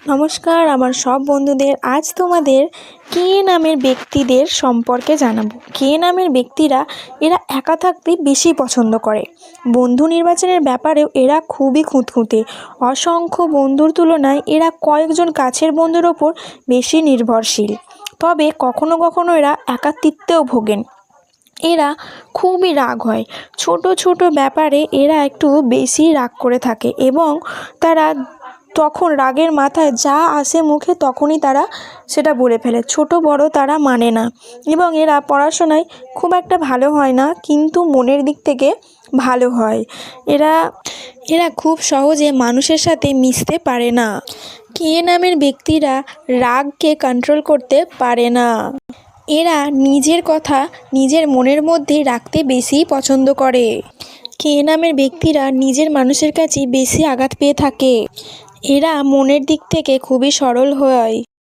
নমস্কার, আমার সব বন্ধুদের আজ তোমাদের কে নামের ব্যক্তিদের সম্পর্কে জানাব। কে নামের ব্যক্তিরা এরা একা থাকতে বেশি পছন্দ করে। বন্ধু নির্বাচনের ব্যাপারেও এরা খুবই খুঁতখুঁতে। অসংখ্য বন্ধুর তুলনায় এরা কয়েকজন কাছের বন্ধুর ওপর বেশি নির্ভরশীল। তবে কখনো কখনো এরা একাকিত্বেও ভোগেন। এরা খুবই রাগ হয়। ছোট ছোট ব্যাপারে এরা একটু বেশি রাগ করে থাকে এবং তারা তখন রাগের মাথায় যা আসে মুখে তখনই তারা সেটা বলে ফেলে। ছোট বড় তারা মানে না। এবং এরা পড়াশোনায় খুব একটা ভালো হয় না, কিন্তু মনের দিক থেকে ভালো হয়। এরা এরা খুব সহজে মানুষের সাথে মিশতে পারে না। কে নামের ব্যক্তিরা রাগকে কন্ট্রোল করতে পারে না। এরা নিজের কথা নিজের মনের মধ্যেই রাখতে বেশি পছন্দ করে। কে নামের ব্যক্তিরা নিজের মানুষের কাছে বেশি আঘাত পেয়ে থাকে। এরা মনের দিক থেকে খুবই সরল হয়।